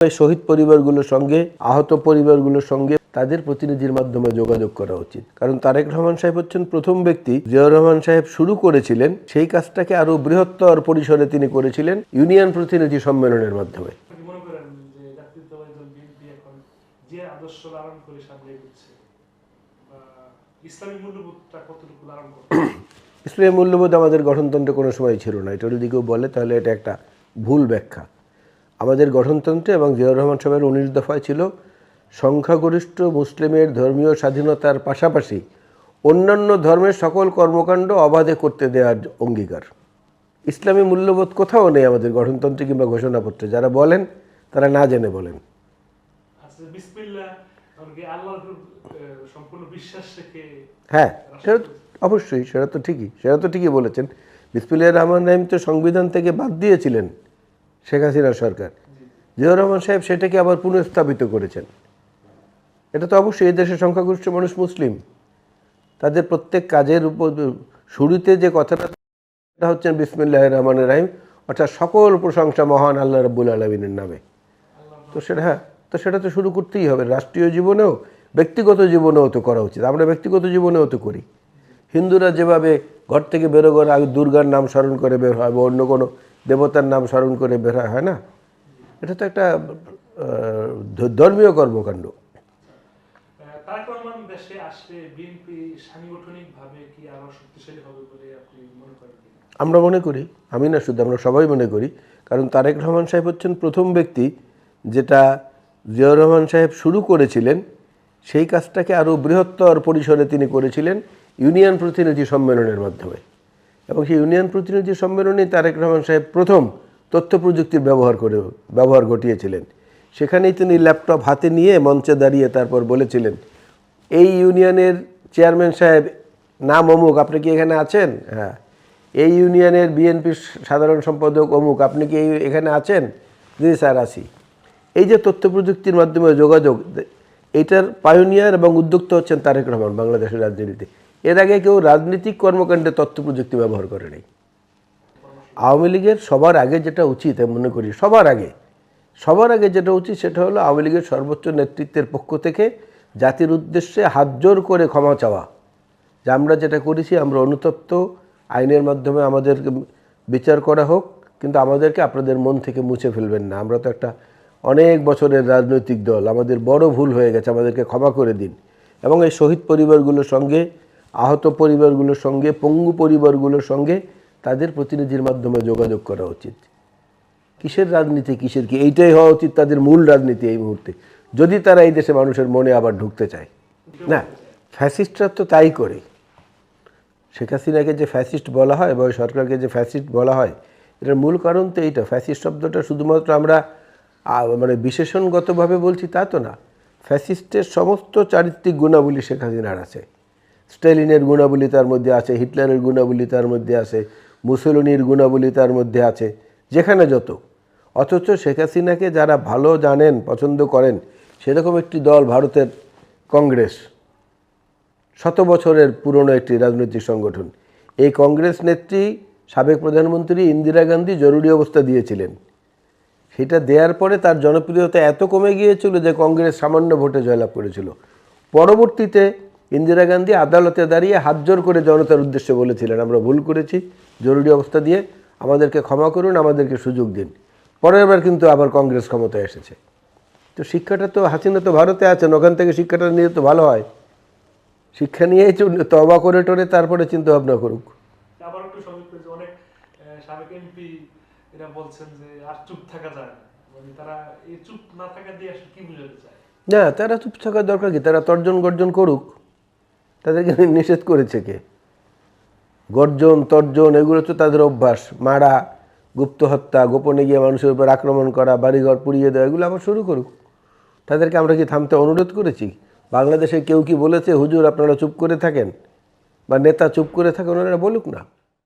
শহীদ পরিবারগুলোর সঙ্গে আহত পরিবারগুলোর সঙ্গে তাদের প্রতিনিধির মাধ্যমে যোগাযোগ করা উচিত। কারণ তারেক রহমান সাহেব হচ্ছেন প্রথম ব্যক্তি জিয়াউর রহমান সাহেব শুরু করেছিলেন সেই কাজটাকে আরও বৃহত্তর পরিসরে তিনি করেছিলেন ইউনিয়ন প্রতিনিধি সম্মেলনের মাধ্যমে। ইসলামী মূল্যবোধ আমাদের গঠনতন্ত্রে কোনো সময় ছিল না। এটা যদি কেউ বলে তাহলে এটা একটা ভুল ব্যাখ্যা। আমাদের গঠনতন্ত্রে এবং জিয়াউর রহমান সাহেবের উনিশ দফায় ছিল সংখ্যাগরিষ্ঠ মুসলিমের ধর্মীয় স্বাধীনতার পাশাপাশি অন্যান্য ধর্মের সকল কর্মকাণ্ড অবাধে করতে দেওয়ার অঙ্গীকার। ইসলামী মূল্যবোধ কোথাও নেই আমাদের গঠনতন্ত্রে কিংবা ঘোষণাপত্রে। যারা বলেন তারা না জেনে বলেন। আচ্ছা হ্যাঁ সেটা তো- অবশ্যই সেটা তো ঠিকই সেটা তো ঠিকই বলেছেন। বিসমিল্লাহ রহমান রাহিম তো সংবিধান থেকে বাদ দিয়েছিলেন শেখ হাসিনা সরকার। জিয়াউর রহমান সাহেব সেটাকে আবার পুনঃস্থাপিত করেছেন। এটা তো অবশ্যই এই দেশের সংখ্যাগরিষ্ঠ মানুষ মুসলিম। তাদের প্রত্যেক কাজের উপর, শুরুতে যে কথাটা হচ্ছেন বিসমিল্লাহ রহমান রাহিম, অর্থাৎ সকল প্রশংসা মহান আল্লাহ রব্বুল আলমিনের নামে। তো সেটা হ্যাঁ তো সেটা তো শুরু করতেই হবে। রাষ্ট্রীয় জীবনেও, ব্যক্তিগত জীবনেও তো করা উচিত। আমরা ব্যক্তিগত জীবনেও তো করি। হিন্দুরা যেভাবে ঘর থেকে বেরোবার আগে দুর্গার নাম স্মরণ করে বের হয় বা অন্য কোনো দেবতার নাম স্মরণ করে বের হয় না? এটা তো একটা ধর্মীয় কর্মকাণ্ড? আমরা মনে করি আমি না শুধু আমরা সবাই মনে করি কারণ তারেক রহমান সাহেব হচ্ছেন প্রথম ব্যক্তি যেটা জিয়াউর রহমান সাহেব শুরু করেছিলেন সেই কাজটাকে আরও বৃহত্তর পরিসরে তিনি করেছিলেন ইউনিয়ন প্রতিনিধি সম্মেলনের মাধ্যমে এবং সেই ইউনিয়ন প্রতিনিধি সম্মেলনে তারেক রহমান সাহেব প্রথম তথ্য প্রযুক্তির ব্যবহার করে, ব্যবহার ঘটিয়েছিলেন। সেখানেই তিনি ল্যাপটপ হাতে নিয়ে মঞ্চে দাঁড়িয়ে তারপর বলেছিলেন, এই ইউনিয়নের চেয়ারম্যান সাহেব, নাম অমুক, আপনি কি এখানে আছেন? হ্যাঁ এই ইউনিয়নের বিএনপির সাধারণ সম্পাদক অমুক, আপনি কি এই- এখানে আছেন? জি স্যার আসি এই যে তথ্য প্রযুক্তির মাধ্যমে যোগাযোগ এইটার পায়োনিয়ার এবং উদ্যোক্তা হচ্ছেন তারেক রহমান, বাংলাদেশের রাজনীতিতে। এর আগে কেউ রাজনৈতিক কর্মকাণ্ডে তথ্য প্রযুক্তি ব্যবহার করে নাই। আওয়ামী লীগের সবার আগে যেটা উচিত, আমি মনে করি সবার আগে সবার আগে যেটা উচিত সেটা হলো আওয়ামী লীগের সর্বোচ্চ নেতৃত্বের পক্ষ থেকে জাতির উদ্দেশ্যে হাত জোর করে ক্ষমা চাওয়া। যে আমরা যেটা করেছি, আমরা অনুতপ্ত, আইনের মাধ্যমে আমাদের বিচার করা হোক, কিন্তু আমাদেরকে আপনাদের মন থেকে মুছে ফেলবেন না। আমরা তো একটা অনেক বছরের রাজনৈতিক দল, আমাদের বড় ভুল হয়ে গেছে, আমাদেরকে ক্ষমা করে দিন। এবং এই শহীদ পরিবারগুলোর সঙ্গে, আহত পরিবারগুলোর সঙ্গে, পঙ্গু পরিবারগুলোর সঙ্গে তাদের প্রতিনিধির মাধ্যমে যোগাযোগ করা উচিত। কিসের রাজনীতি, কিসের কি? এইটাই হওয়া উচিত তাদের মূল রাজনীতি এই মুহূর্তে। যদি তারা এই দেশে মানুষের মনে আবার ঢুকতে চায়। না, ফ্যাসিস্টরা তো তাই করে। শেখ হাসিনাকে যে ফ্যাসিস্ট বলা হয় বা সরকারকে যে ফ্যাসিস্ট বলা হয়, এটার মূল কারণ তো এইটা। ফ্যাসিস্ট শব্দটা শুধুমাত্র আমরা মানে বিশেষণগতভাবে বলছি তা তো না। ফ্যাসিস্টের সমস্ত চারিত্রিক গুণাবলী শেখ হাসিনার আছে। স্টেলিনের গুণাবলী তার মধ্যে আছে, হিটলারের গুণাবলী তার মধ্যে আছে মুসলিনীর গুণাবলী তার মধ্যে আছে, যেখানে যত। অথচ শেখ হাসিনাকে যারা ভালো জানেন, পছন্দ করেন, সেরকম একটি দল ভারতের কংগ্রেস। শত বছরের পুরনো একটি রাজনৈতিক সংগঠন। এই কংগ্রেস নেত্রী, সাবেক প্রধানমন্ত্রী ইন্দিরা গান্ধী জরুরি অবস্থা দিয়েছিলেন। সেটা দেওয়ার পরে তার জনপ্রিয়তা এত কমে গিয়েছিল যে কংগ্রেস সামান্য ভোটে জয়লাভ করেছিল। পরবর্তীতে ইন্দিরা গান্ধী আদালতে দাঁড়িয়ে হাত জোর করে জনতার উদ্দেশ্যে বলেছিলেন আমরা ভুল করেছি জরুরি অবস্থা দিয়ে আমাদেরকে ক্ষমা করুন আমাদেরকে সুযোগ দিন। পরের বার কিন্তু আবার কংগ্রেস ক্ষমতায় এসেছে। তো শিক্ষাটা তো হাসিনা তো ভারতে আছেন ওখান থেকে শিক্ষাটা নিয়ে তো ভালো হয়। শিক্ষা নিয়েই তবা করে টরে তারপরে চিন্তা ভাবনা করুক আবার একটু অনেক সাবেক এমপি এরা বলছেন যে আর চুপ থাকা যায় না। মানে তারা এই চুপ না থাকা দিয়ে আসলে কি বুঝাতে চায়? না তারা চুপ থাকার দরকার কি? তারা তর্জন গর্জন করুক। তাদেরকে নিষেধ করেছে কে? গর্জন, তর্জন, এগুলো তো তাদের অভ্যাস। মারা, গুপ্ত হত্যা, গোপনে গিয়ে মানুষের উপর আক্রমণ করা, বাড়িঘর পুড়িয়ে দেওয়া, এগুলো আবার শুরু করুক। তাদেরকে আমরা কি থামতে অনুরোধ করেছি? বাংলাদেশে কেউ কি বলেছে, হুজুর, আপনারা চুপ করে থাকেন? বা নেতা চুপ করে থাকেন, ওনারা বলুক না।